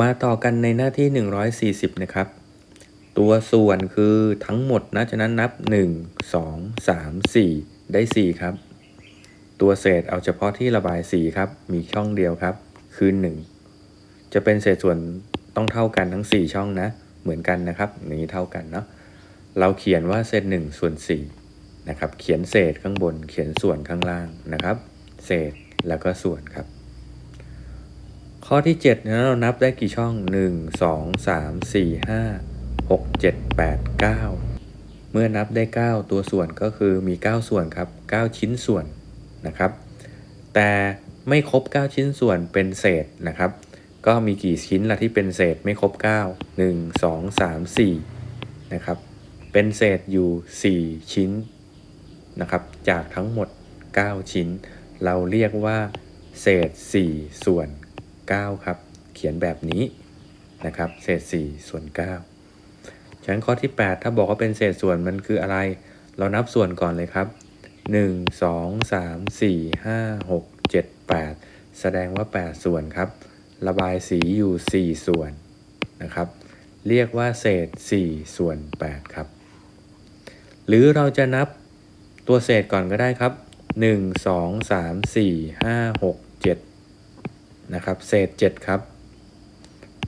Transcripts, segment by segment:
มาต่อกันในหน้าที่ 140 นะครับ ตัวส่วนคือทั้งหมดนะฉะนั้นนับ 1 2 3 4 ได้ 4 ครับ ตัวเศษเอาเฉพาะที่ระบายสีครับ มีช่องเดียวครับ คือ 1 จะเป็นเศษส่วนต้องเท่ากันทั้ง 4 ช่องนะ เหมือนกันนะครับนี้เท่ากันเนาะเราเขียนว่าเศษ1ส่วน4นะครับ เขียนเศษข้างบน เขียนส่วนข้างล่างนะครับ เศษแล้วก็ส่วนครับ ข้อที่7นะเรานับได้กี่ช่อง 1 2 3 4 5 6 7 8 9 เมื่อนับได้ 9 ตัวส่วนก็คือมี 9 ส่วนครับ 9 ชิ้นส่วนนะครับ แต่ไม่ครบ 9 ชิ้นส่วนเป็นเศษนะครับ ก็มีกี่ชิ้นละที่เป็นเศษไม่ครบ 9 1 2 3 4นะครับ เป็นเศษอยู่ 4 ชิ้นนะครับ จากทั้งหมด 9 ชิ้น เราเรียกว่า เศษ 4 ส่วน 9 ครับ เขียนแบบนี้นะครับ เศษ 4 ส่วน 9 ฉะนั้นข้อที่ 8 ถ้าบอกว่าเป็นเศษส่วนมันคืออะไร เรานับส่วนก่อนเลยครับ 1 2 3 4 5 6 7 8 แสดงว่า 8 ส่วนครับ ระบายสีอยู่ 4 ส่วนนะครับ เรียกว่าเศษ 4 ส่วน 8 ครับ หรือเราจะนับตัวเศษก่อนก็ได้ครับ 1 2 3 4 5 6 7 นะครับ เศษ 7 ครับ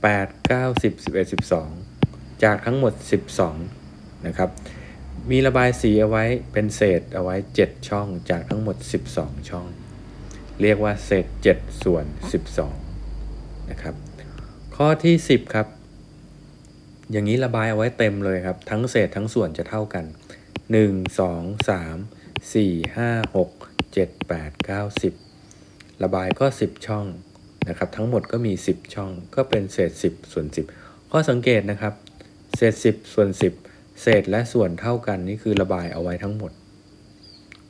8 9 10 11 12 จากทั้งหมด 12 นะครับ มีระบายสีเอาไว้เป็นเศษเอาไว้ 7 ช่องจากทั้งหมด 12 ช่อง เรียกว่าเศษ 7 ส่วน 12 นะครับ ข้อที่ 10 ครับ อย่างนี้ระบายเอาไว้เต็มเลยครับ ทั้งเศษทั้งส่วนจะเท่ากัน 1 2 3 4 5 6 7 8 9 10 ระบายก็ 10 ช่อง นะครับทั้งหมดก็มี 10 ช่องก็เป็นเศษ 10 ส่วน 10 ข้อสังเกตนะครับ เศษ 10 ส่วน 10 เศษและส่วนเท่ากันนี่คือระบายเอาไว้ทั้งหมด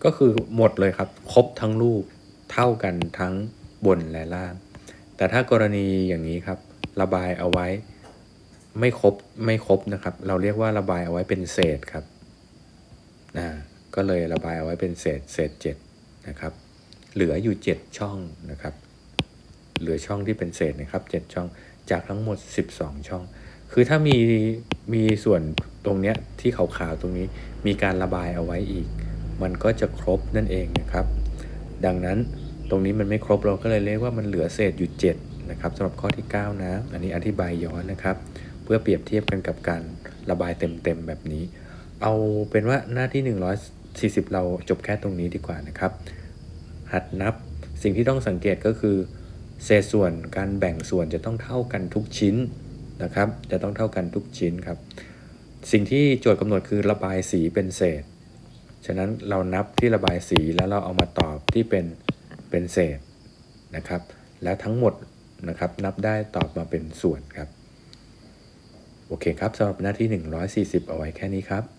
ก็คือหมดเลยครับ ครบทั้งรูปเท่ากันทั้งบนและล่าง แต่ถ้ากรณีอย่างนี้ครับ ระบายเอาไว้ไม่ครบไม่ครบนะครับ เราเรียกว่าระบายเอาไว้เป็นเศษครับนะก็เลยระบายเอาไว้เป็นเศษเศษ7นะครับ เหลืออยู่ 7 ช่องนะครับ เหลือช่องที่เป็นเศษนะครับ 7 ช่องจากทั้งหมด 12 ช่อง คือถ้ามีมีส่วนตรงเนี้ยที่ขาวๆตรงนี้มีการระบายเอาไว้อีก มันก็จะครบนั่นเองนะครับ ดังนั้นตรงนี้มันไม่ครบเราก็เลยเรียกว่ามันเหลือเศษอยู่ 7 นะครับสำหรับข้อที่ 9 นะ อันนี้อธิบายย้อนนะครับ เพื่อเปรียบเทียบกันกับการระบายเต็มๆแบบนี้ เอาเป็นว่าหน้าที่ 140 เราจบแค่ตรงนี้ดีกว่านะครับ หัดนับสิ่งที่ต้องสังเกตก็คือ เศษส่วนการแบ่งส่วนจะต้องเท่ากันทุกชิ้นนะครับ จะต้องเท่ากันทุกชิ้นครับ สิ่งที่โจทย์กำหนดคือระบายสีเป็นเศษ ฉะนั้นเรานับที่ระบายสีแล้วเราเอามาตอบที่เป็นเป็นเศษนะครับ แล้วทั้งหมดนะครับนับได้ตอบมาเป็นส่วนครับ โอเคครับสำหรับหน้าที่ 140 เอาไว้แค่นี้ครับ